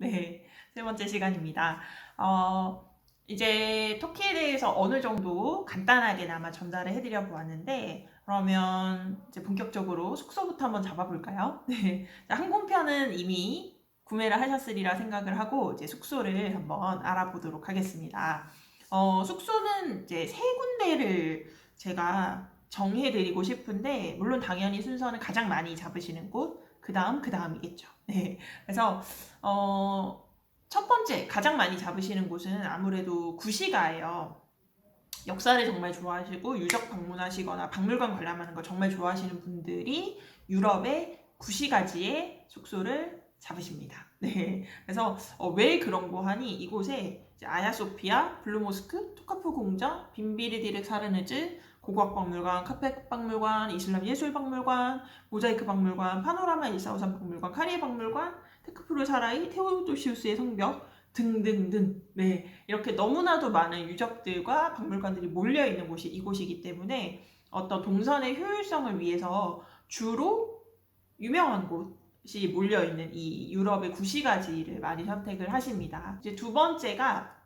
네, 세 번째 시간입니다. 어, 이제 터키에 대해서 어느 정도 간단하게나마 전달을 해드려 보았는데, 그러면 이제 본격적으로 숙소부터 한번 잡아볼까요? 네, 자, 항공편은 이미 구매를 하셨으리라 생각을 하고, 이제 숙소를 한번 알아보도록 하겠습니다. 어, 숙소는 이제 세 군데를 제가 정해드리고 싶은데, 물론 당연히 순서는 가장 많이 잡으시는 곳, 그 다음, 그 다음이겠죠. 네. 그래서, 어, 첫 번째, 가장 많이 잡으시는 곳은 아무래도 구시가예요. 역사를 정말 좋아하시고, 유적 방문하시거나 박물관 관람하는 거 정말 좋아하시는 분들이 유럽의 구시가지에 숙소를 잡으십니다. 네. 그래서 어, 왜 그런 거 하니? 이곳에 아야소피아, 블루모스크, 토카프 공장, 빈비르디르 사르느즈, 고고학박물관, 카페 박물관, 이슬람 예술박물관, 모자이크 박물관, 파노라마 1453 박물관, 카리에 박물관, 테크프루 사라이, 테오도시우스의 성벽 등등등 네 이렇게 너무나도 많은 유적들과 박물관들이 몰려 있는 곳이 이곳이기 때문에 어떤 동선의 효율성을 위해서 주로 유명한 곳이 몰려 있는 이 유럽의 구시가지를 많이 선택을 하십니다. 이제 두 번째가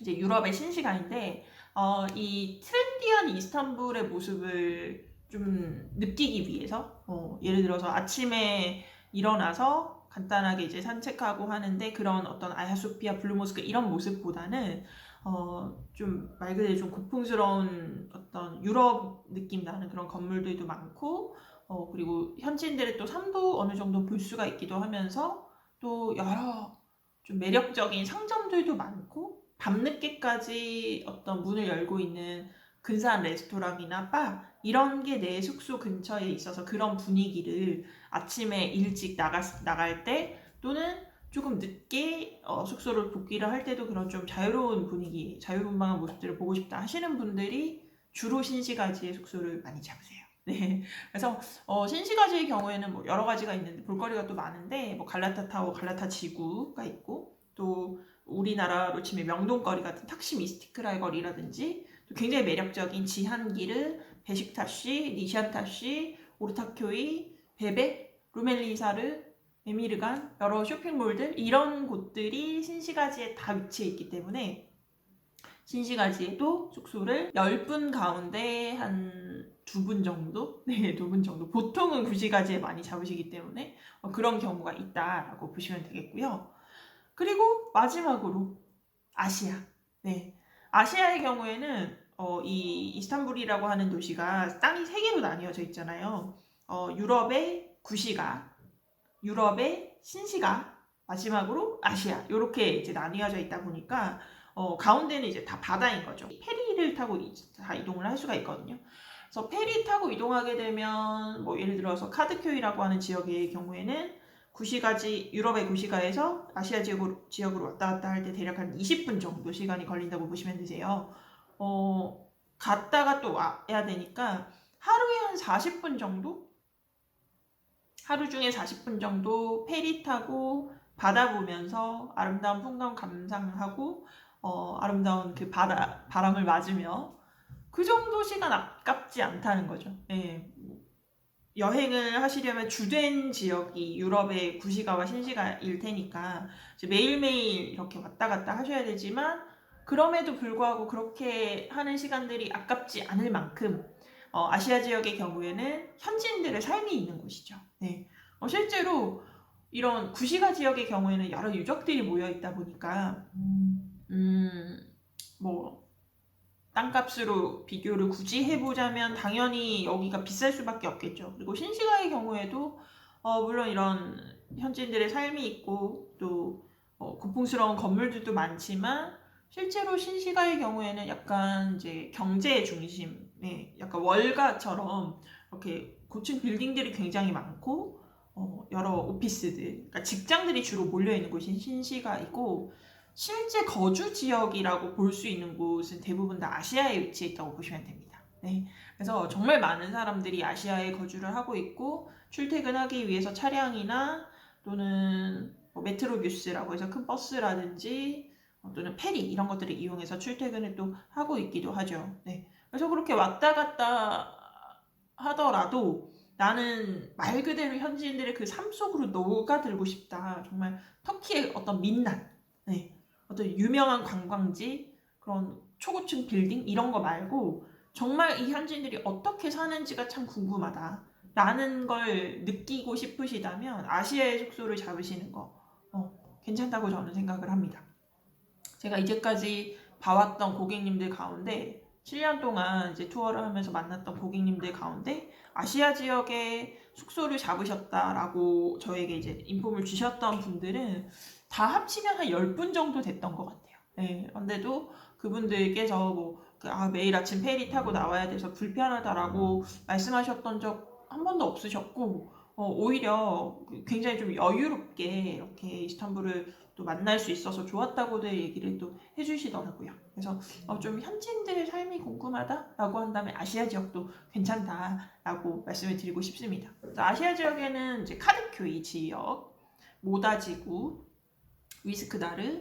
이제 유럽의 신시간인데 어, 이 트렌디한 이스탄불의 모습을 좀 느끼기 위해서 어, 예를 들어서 아침에 일어나서 간단하게 이제 산책하고 하는데 그런 어떤 아야소피아 블루모스크 이런 모습보다는 어, 좀 말 그대로 좀 고풍스러운 어떤 유럽 느낌 나는 그런 건물들도 많고 어, 그리고 현지인들의 또 삶도 어느 정도 볼 수가 있기도 하면서 또 여러 좀 매력적인 상점들도 많고 밤늦게까지 어떤 문을 열고 있는 근사한 레스토랑이나 바 이런 게 내 숙소 근처에 있어서 그런 분위기를 아침에 일찍 나가, 나갈 때 또는 조금 늦게 어, 숙소를 복귀를 할 때도 그런 좀 자유로운 분위기, 자유분방한 모습들을 보고 싶다 하시는 분들이 주로 신시가지의 숙소를 많이 잡으세요. 네. 그래서 어, 신시가지의 경우에는 뭐 여러 가지가 있는데 볼거리가 또 많은데 뭐 갈라타 타워, 갈라타 지구가 있고 또 우리나라로 치면 명동거리 같은 탁심 이스티크라의 거리라든지 또 굉장히 매력적인 지한기르, 베식타시, 니샨타시, 오르타쿄이, 베베, 루멜리사르, 에미르간 여러 쇼핑몰들 이런 곳들이 신시가지에 다 위치해 있기 때문에 신시가지에도 숙소를 10분 가운데 한 두 분 정도? 네, 두 분 정도. 보통은 구시가지에 많이 잡으시기 때문에 어, 그런 경우가 있다라고 보시면 되겠고요. 그리고 마지막으로 아시아. 네. 아시아의 경우에는 어, 이 이스탄불이라고 하는 도시가 땅이 세 개로 나뉘어져 있잖아요. 어, 유럽의 구시가, 유럽의 신시가, 마지막으로 아시아 이렇게 이제 나뉘어져 있다 보니까 어, 가운데는 이제 다 바다인 거죠. 페리를 타고 다 이동을 할 수가 있거든요. 그래서 페리 타고 이동하게 되면 뭐 예를 들어서 카드큐이라고 하는 지역의 경우에는 구시가지 유럽의 구시가에서 아시아 지역으로, 지역으로 왔다 갔다 할 때 대략 한 20분 정도 시간이 걸린다고 보시면 되세요. 어, 갔다가 또 와야 되니까 하루에 한 40분 정도? 하루 중에 40분 정도 페리 타고 바다 보면서 아름다운 풍경 감상하고 어, 아름다운 그 바다 바람을 맞으며 그 정도 시간 아깝지 않다는 거죠. 예. 여행을 하시려면 주된 지역이 유럽의 구시가와 신시가일 테니까 매일매일 이렇게 왔다 갔다 하셔야 되지만 그럼에도 불구하고 그렇게 하는 시간들이 아깝지 않을 만큼 어, 아시아 지역의 경우에는 현지인들의 삶이 있는 곳이죠. 네. 어, 실제로 이런 구시가 지역의 경우에는 여러 유적들이 모여 있다 보니까 음, 뭐 땅값으로 비교를 굳이 해보자면 당연히 여기가 비쌀 수밖에 없겠죠. 그리고 신시가의 경우에도 어, 물론 이런 현지인들의 삶이 있고 또 어, 고풍스러운 건물들도 많지만 실제로 신시가의 경우에는 약간 이제 경제 중심의 약간 월가처럼 이렇게 고층 빌딩들이 굉장히 많고 어, 여러 오피스들, 그러니까 직장들이 주로 몰려 있는 곳이 신시가이고 실제 거주 지역이라고 볼 수 있는 곳은 대부분 다 아시아에 위치해 있다고 보시면 됩니다. 네. 그래서 정말 많은 사람들이 아시아에 거주를 하고 있고 출퇴근하기 위해서 차량이나 또는 뭐 메트로뷰스라고 해서 큰 버스라든지 또는 페리 이런 것들을 이용해서 출퇴근을 또 하고 있기도 하죠. 네. 그래서 그렇게 왔다 갔다 하더라도 나는 말 그대로 현지인들의 그 삶 속으로 녹아들고 싶다. 정말 터키의 어떤 민낯, 네. 어떤 유명한 관광지, 그런 초고층 빌딩 이런 거 말고 정말 이 현지인들이 어떻게 사는지가 참 궁금하다. 라는 걸 느끼고 싶으시다면 아시아의 숙소를 잡으시는 거 어, 괜찮다고 저는 생각을 합니다. 제가 이제까지 봐왔던 고객님들 가운데 7년 동안 이제 투어를 하면서 만났던 고객님들 가운데 아시아 지역에 숙소를 잡으셨다라고 저에게 이제 인폼을 주셨던 분들은 다 합치면 한 10분 정도 됐던 것 같아요. 네, 그런데도 그분들께서 뭐, 그, 아, 매일 아침 페리 타고 나와야 돼서 불편하다라고 말씀하셨던 적 한 번도 없으셨고, 어, 오히려 굉장히 좀 여유롭게 이렇게 이스탄불을 또 만날 수 있어서 좋았다고들 얘기를 또 해주시더라고요. 그래서 어, 좀 현지인들의 삶이 궁금하다라고 한다면 아시아 지역도 괜찮다라고 말씀을 드리고 싶습니다. 아시아 지역에는 이제 카드쿄이 지역, 모다지구, 위스크다르,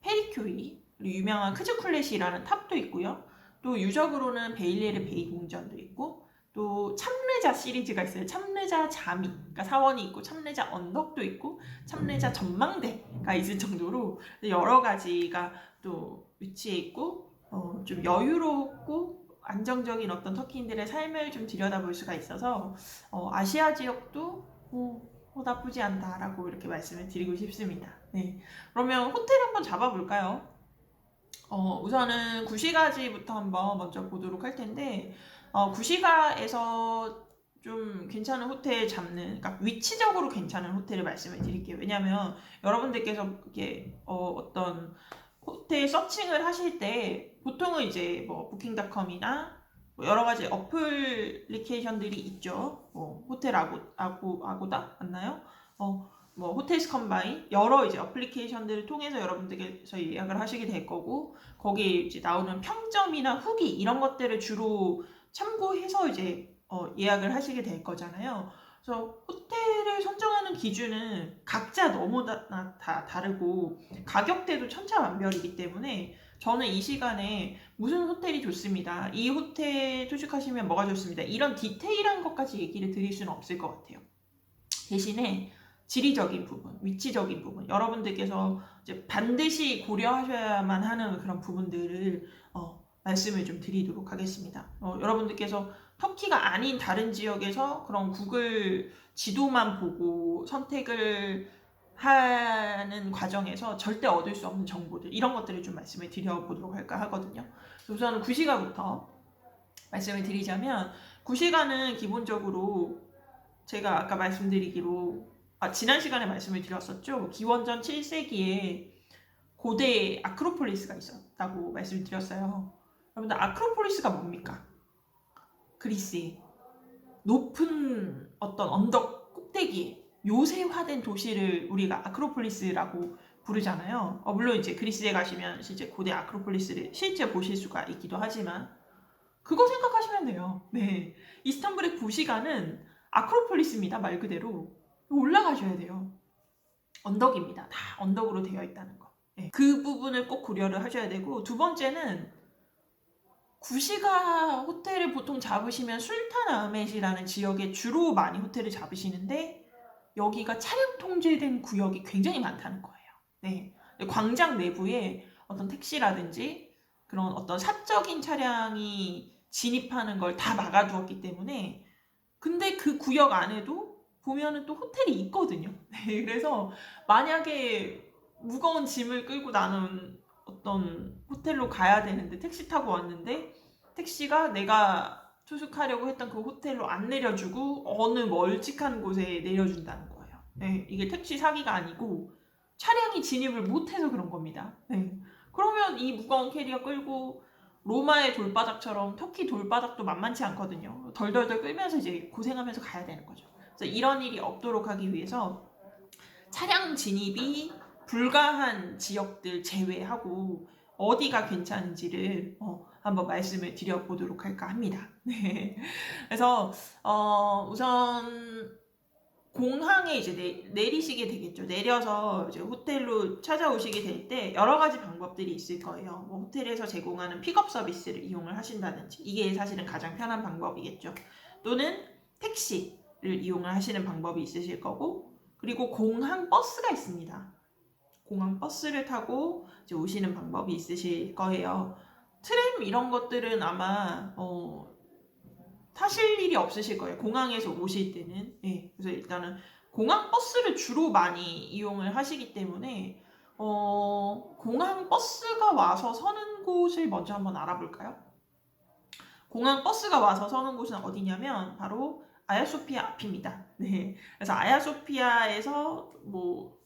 페리쿄이, 그리고 유명한 크즈쿨렛이라는 탑도 있고요. 또 유적으로는 베일레르 베이 궁전도 있고 또 참르자 시리즈가 있어요. 참르자 자미, 그러니까 사원이 있고 참르자 언덕도 있고 참르자 전망대가 있을 정도로 여러 가지가 또 위치해 있고 어, 좀 여유롭고 안정적인 어떤 터키인들의 삶을 좀 들여다볼 수가 있어서 어, 아시아 지역도 어, 어, 나쁘지 않다라고 이렇게 말씀을 드리고 싶습니다. 네, 그러면 호텔 한번 잡아볼까요? 어, 우선은 구시가지부터 한번 먼저 보도록 할 텐데 어, 구시가에서 좀 괜찮은 호텔 잡는, 그러니까 위치적으로 괜찮은 호텔을 말씀을 드릴게요. 왜냐하면 여러분들께서 이게 어, 떤 호텔 서칭을 하실 때 보통은 이제 뭐 부킹닷컴이나 뭐 여러 가지 어플리케이션들이 있죠. 뭐 호텔 아고 아고 아고다 맞나요? 어, 뭐 호텔스 컴바인 여러 이제 어플리케이션들을 통해서 여러분들께서 예약을 하시게 될 거고 거기에 이제 나오는 평점이나 후기 이런 것들을 주로 참고해서 이제 어, 예약을 하시게 될 거잖아요. 그래서 호텔을 선정하는 기준은 각자 너무 다, 다 다르고 가격대도 천차만별이기 때문에 저는 이 시간에 무슨 호텔이 좋습니다. 이 호텔 투숙하시면 뭐가 좋습니다. 이런 디테일한 것까지 얘기를 드릴 수는 없을 것 같아요. 대신에 지리적인 부분, 위치적인 부분, 여러분들께서 이제 반드시 고려하셔야만 하는 그런 부분들을 어, 말씀을 좀 드리도록 하겠습니다. 어, 여러분들께서 터키가 아닌 다른 지역에서 그런 구글 지도만 보고 선택을 하는 과정에서 절대 얻을 수 없는 정보들 이런 것들을 좀 말씀을 드려보도록 할까 하거든요. 우선 구시가부터 말씀을 드리자면 구시가는 기본적으로 제가 아까 말씀드리기로 아, 지난 시간에 말씀을 드렸었죠. 기원전 7세기에 고대 아크로폴리스가 있었다고 말씀을 드렸어요. 여러분들 아크로폴리스가 뭡니까? 그리스의 높은 어떤 언덕 꼭대기 요새화된 도시를 우리가 아크로폴리스라고 부르잖아요. 어, 물론 이제 그리스에 가시면 실제 고대 아크로폴리스를 실제 보실 수가 있기도 하지만 그거 생각하시면 돼요. 네, 이스탄불의 구시가는 아크로폴리스입니다. 말 그대로 올라가셔야 돼요. 언덕입니다. 다 언덕으로 되어 있다는 거. 네, 그 부분을 꼭 고려를 하셔야 되고 두 번째는 구시가 호텔을 보통 잡으시면 술탄 아흐멧이라는 지역에 주로 많이 호텔을 잡으시는데 여기가 차량 통제된 구역이 굉장히 많다는 거예요. 네. 광장 내부에 어떤 택시라든지 그런 어떤 사적인 차량이 진입하는 걸 다 막아두었기 때문에 근데 그 구역 안에도 보면은 또 호텔이 있거든요. 네, 그래서 만약에 무거운 짐을 끌고 나는 어떤 호텔로 가야 되는데 택시 타고 왔는데 택시가 내가 투숙하려고 했던 그 호텔로 안 내려주고 어느 멀찍한 곳에 내려준다는 거예요. 네, 이게 택시 사기가 아니고 차량이 진입을 못해서 그런 겁니다. 네. 그러면 이 무거운 캐리어 끌고 로마의 돌바닥처럼 터키 돌바닥도 만만치 않거든요. 덜덜덜 끌면서 이제 고생하면서 가야 되는 거죠. 그래서 이런 일이 없도록 하기 위해서 차량 진입이 불가한 지역들 제외하고 어디가 괜찮은지를 어, 한번 말씀을 드려보도록 할까 합니다. 네. 그래서 어, 우선 공항에 이제 내, 내리시게 되겠죠. 내려서 이제 호텔로 찾아오시게 될 때 여러 가지 방법들이 있을 거예요. 뭐 호텔에서 제공하는 픽업 서비스를 이용을 하신다든지 이게 사실은 가장 편한 방법이겠죠. 또는 택시 이용을 하시는 방법이 있으실 거고 그리고 공항 버스가 있습니다. 공항 버스를 타고 이제 오시는 방법이 있으실 거예요. 트램 이런 것들은 아마 어, 타실 일이 없으실 거예요. 공항에서 오실 때는. 예, 그래서 일단은 공항 버스를 주로 많이 이용을 하시기 때문에 어, 공항 버스가 와서 서는 곳을 먼저 한번 알아볼까요? 공항 버스가 와서 서는 곳은 어디냐면 바로 아야소피아 앞입니다. 네. 그래서 아야소피아에서 뭐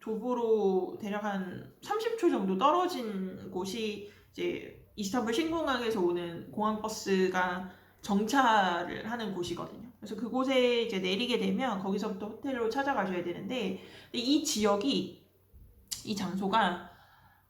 도보로 대략 한 30초 정도 떨어진 곳이 이제 이스탄불 신공항에서 오는 공항 버스가 정차를 하는 곳이거든요. 그래서 그곳에 이제 내리게 되면 거기서부터 호텔로 찾아가셔야 되는데 이 지역이 이 장소가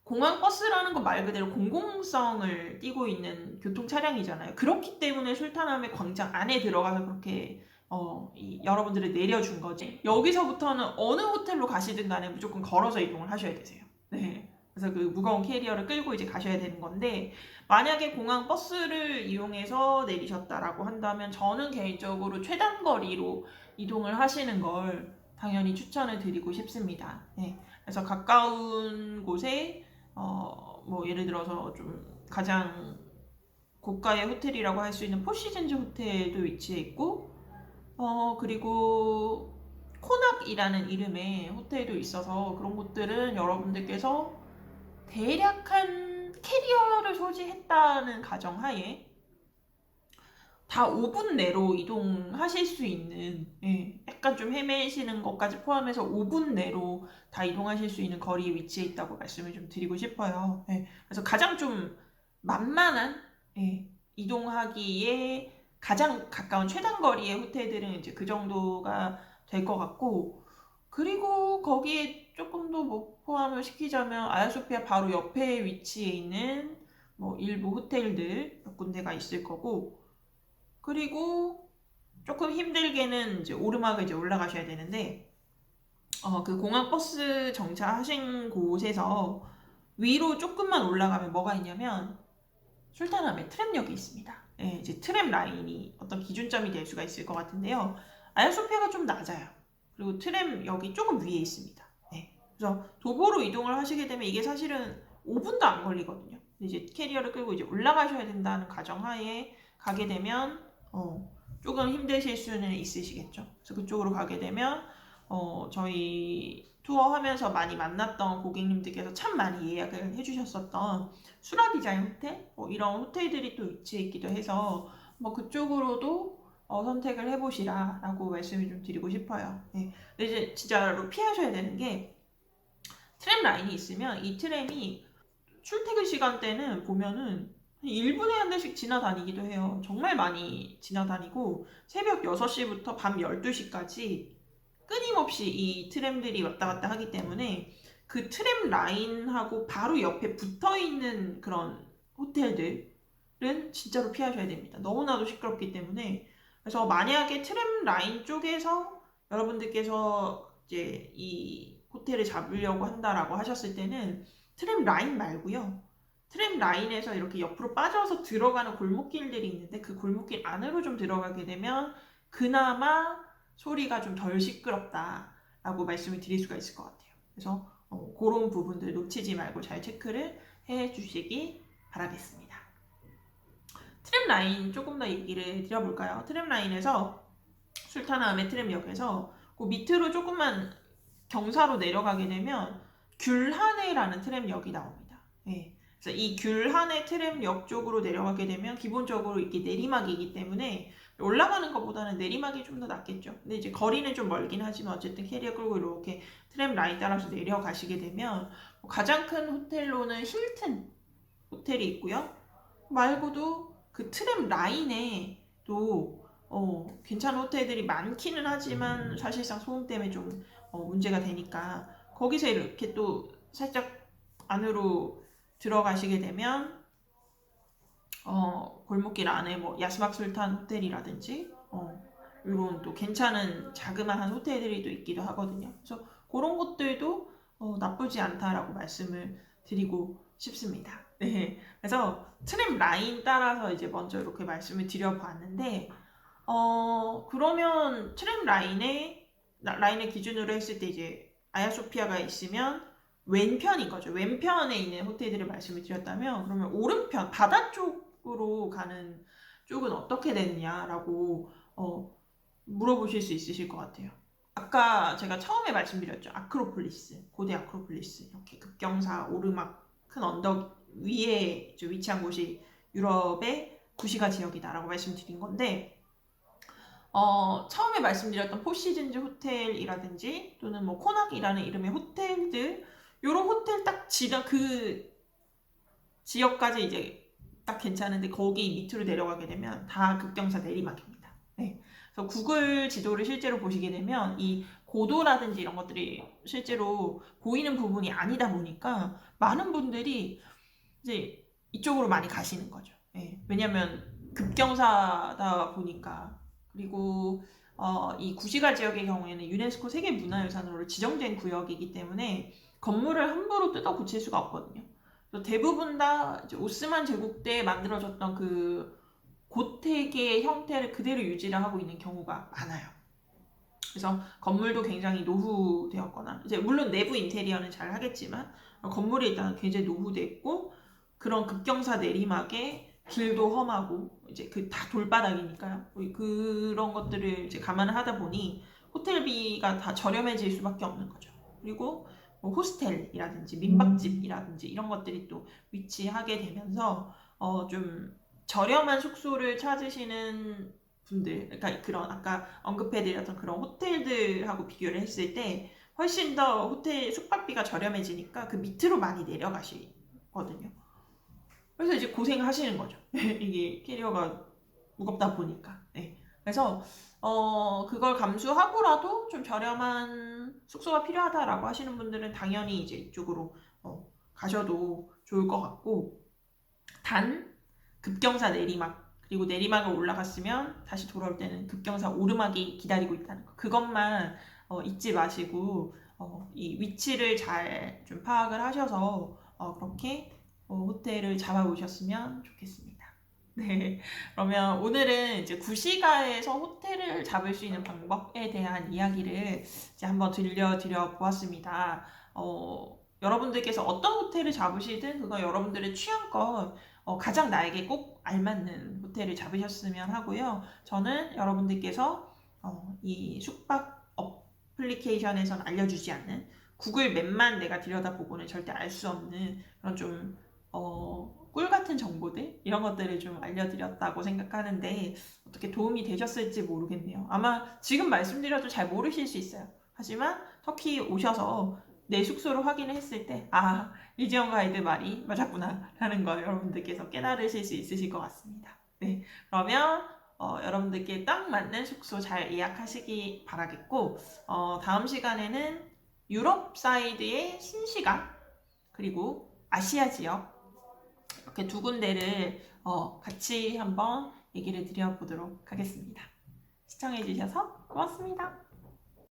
공항 버스라는 것말 그대로 공공성을 띠고 있는 교통 차량이잖아요. 그렇기 때문에 술탄함의 광장 안에 들어가서 그렇게 어, 이, 여러분들을 내려준 거지. 여기서부터는 어느 호텔로 가시든 간에 무조건 걸어서 이동을 하셔야 되세요. 네. 그래서 그 무거운 캐리어를 끌고 이제 가셔야 되는 건데, 만약에 공항 버스를 이용해서 내리셨다라고 한다면, 저는 개인적으로 최단 거리로 이동을 하시는 걸 당연히 추천을 드리고 싶습니다. 네. 그래서 가까운 곳에, 어, 뭐, 예를 들어서 좀 가장 고가의 호텔이라고 할 수 있는 포시즌즈 호텔도 위치해 있고, 어, 그리고 코낙이라는 이름의 호텔도 있어서 그런 곳들은 여러분들께서 대략 한 캐리어를 소지했다는 가정하에 다 5분 내로 이동하실 수 있는 예, 약간 좀 헤매시는 것까지 포함해서 5분 내로 다 이동하실 수 있는 거리에 위치해 있다고 말씀을 좀 드리고 싶어요. 예, 그래서 가장 좀 만만한 예, 이동하기에 가장 가까운 최단 거리의 호텔들은 이제 그 정도가 될 것 같고 그리고 거기에 조금 더 뭐 포함을 시키자면 아야소피아 바로 옆에 위치해 있는 뭐 일부 호텔들 몇 군데가 있을 거고 그리고 조금 힘들게는 이제 오르막을 이제 올라가셔야 되는데 어 그 공항 버스 정차하신 곳에서 위로 조금만 올라가면 뭐가 있냐면 술탄함에 트램역이 있습니다. 예, 이제 트램 라인이 어떤 기준점이 될 수가 있을 것 같은데요. 아야소피아가 좀 낮아요. 그리고 트램 역이 조금 위에 있습니다. 네. 그래서 도보로 이동을 하시게 되면 이게 사실은 5분도 안 걸리거든요. 이제 캐리어를 끌고 이제 올라가셔야 된다는 가정하에 가게 되면 어, 조금 힘드실 수는 있으시겠죠. 그래서 그쪽으로 가게 되면 어, 저희 투어 하면서 많이 만났던 고객님들께서 참 많이 예약을 해주셨었던 수라 디자인 호텔 뭐 이런 호텔들이 또 위치해 있기도 해서 뭐 그쪽으로도 어, 선택을 해보시라 라고 말씀을 좀 드리고 싶어요. 네. 근데 이제 진짜로 피하셔야 되는 게 트램 라인이 있으면 이 트램이 출퇴근 시간대는 보면은 1분에 한 대씩 지나다니기도 해요. 정말 많이 지나다니고 새벽 6시부터 밤 12시까지 끊임없이 이 트램들이 왔다 갔다 하기 때문에 그 트램 라인하고 바로 옆에 붙어 있는 그런 호텔들은 진짜로 피하셔야 됩니다. 너무나도 시끄럽기 때문에 그래서 만약에 트램 라인 쪽에서 여러분들께서 이제 이 호텔을 잡으려고 한다라고 하셨을 때는 트램 라인 말고요. 트램 라인에서 이렇게 옆으로 빠져서 들어가는 골목길들이 있는데 그 골목길 안으로 좀 들어가게 되면 그나마 소리가 좀 덜 시끄럽다라고 말씀을 드릴 수가 있을 것 같아요. 그래서 어, 그런 부분들 놓치지 말고 잘 체크를 해 주시기 바라겠습니다. 라인 조금 더 얘기를 드려볼까요? 트램 라인에서 술타나함의 트램역에서 그 밑으로 조금만 경사로 내려가게 되면 귤하네라는 트램역이 나옵니다. 네. 그래서 이 귤하네 트램역 쪽으로 내려가게 되면 기본적으로 이게 내리막이기 때문에 올라가는 것보다는 내리막이 좀 더 낫겠죠. 근데 이제 거리는 좀 멀긴 하지만 어쨌든 캐리어 끌고 이렇게 트램 라인 따라서 내려가시게 되면 뭐 가장 큰 호텔로는 힐튼 호텔이 있고요. 말고도 그 트램 라인에 또 어, 괜찮은 호텔들이 많기는 하지만 사실상 소음 때문에 좀 어, 문제가 되니까 거기서 이렇게 또 살짝 안으로 들어가시게 되면 어, 골목길 안에 뭐 야스막 술탄 호텔이라든지 어, 이런 또 괜찮은 자그마한 호텔들이 또 있기도 하거든요. 그래서 그런 것들도 어, 나쁘지 않다라고 말씀을 드리고 싶습니다. 네. 그래서 트램 라인 따라서 이제 먼저 이렇게 말씀을 드려봤는데 어, 그러면 트램 라인에, 라- 라인을 기준으로 했을 때 이제 아야소피아가 있으면 왼편인 거죠. 왼편에 있는 호텔들을 말씀을 드렸다면, 그러면 오른편, 바다 쪽으로 가는 쪽은 어떻게 되느냐라고, 어, 물어보실 수 있으실 것 같아요. 아까 제가 처음에 말씀드렸죠. 아크로폴리스, 고대 아크로폴리스. 이렇게 급경사, 오르막, 큰 언덕 위에 위치한 곳이 유럽의 구시가 지역이다라고 말씀드린 건데, 어, 처음에 말씀드렸던 포시즌즈 호텔이라든지 또는 뭐 코낙이라는 이름의 호텔들 요런 호텔 딱 지나 그 지역까지 이제 딱 괜찮은데 거기 밑으로 내려가게 되면 다 급경사 내리막입니다. 네. 그래서 구글 지도를 실제로 보시게 되면 이 고도라든지 이런 것들이 실제로 보이는 부분이 아니다 보니까 많은 분들이 이제 이쪽으로 많이 가시는 거죠. 예. 왜냐면 급경사다 보니까 그리고 어, 이 구시가 지역의 경우에는 유네스코 세계 문화유산으로 지정된 구역이기 때문에 건물을 함부로 뜯어 고칠 수가 없거든요. 대부분 다 오스만 제국 때 만들어졌던 그 고택의 형태를 그대로 유지를 하고 있는 경우가 많아요. 그래서 건물도 굉장히 노후되었거나 이제 물론 내부 인테리어는 잘 하겠지만 건물이 일단 굉장히 노후됐고 그런 급경사 내리막에 길도 험하고 이제 그 다 돌바닥이니까요. 그런 것들을 이제 감안을 하다 보니 호텔비가 다 저렴해질 수밖에 없는 거죠. 그리고 뭐 호스텔이라든지 민박집이라든지 이런 것들이 또 위치하게 되면서 어 좀 저렴한 숙소를 찾으시는 분들, 그러니까 그런 아까 언급해드렸던 그런 호텔들하고 비교를 했을 때 훨씬 더 호텔 숙박비가 저렴해지니까 그 밑으로 많이 내려가시거든요. 그래서 이제 고생하시는 거죠. 이게 캐리어가 무겁다 보니까. 네. 그래서 어 그걸 감수하고라도 좀 저렴한 숙소가 필요하다라고 하시는 분들은 당연히 이제 이쪽으로 어, 가셔도 좋을 것 같고 단 급경사 내리막 그리고 내리막을 올라갔으면 다시 돌아올 때는 급경사 오르막이 기다리고 있다는 거 그것만 어, 잊지 마시고 어, 이 위치를 잘 좀 파악을 하셔서 어, 그렇게 어, 호텔을 잡아보셨으면 좋겠습니다. 네. 그러면 오늘은 이제 구시가에서 호텔을 잡을 수 있는 방법에 대한 이야기를 이제 한번 들려드려 보았습니다. 어, 여러분들께서 어떤 호텔을 잡으시든 그건 여러분들의 취향껏 어, 가장 나에게 꼭 알맞는 호텔을 잡으셨으면 하고요. 저는 여러분들께서 어, 이 숙박 어플리케이션에선 알려주지 않는 구글 맵만 내가 들여다보고는 절대 알 수 없는 그런 좀 어, 꿀 같은 정보들 이런 것들을 좀 알려드렸다고 생각하는데 어떻게 도움이 되셨을지 모르겠네요. 아마 지금 말씀드려도 잘 모르실 수 있어요. 하지만 터키 오셔서 내 숙소를 확인을 했을 때, 아, 이지영 가이드 말이 맞았구나, 라는 걸 여러분들께서 깨달으실 수 있으실 것 같습니다. 네. 그러면, 어, 여러분들께 딱 맞는 숙소 잘 예약하시기 바라겠고, 어, 다음 시간에는 유럽 사이드의 신시간, 그리고 아시아 지역, 이렇게 두 군데를 어, 같이 한번 얘기를 드려보도록 하겠습니다. 시청해주셔서 고맙습니다.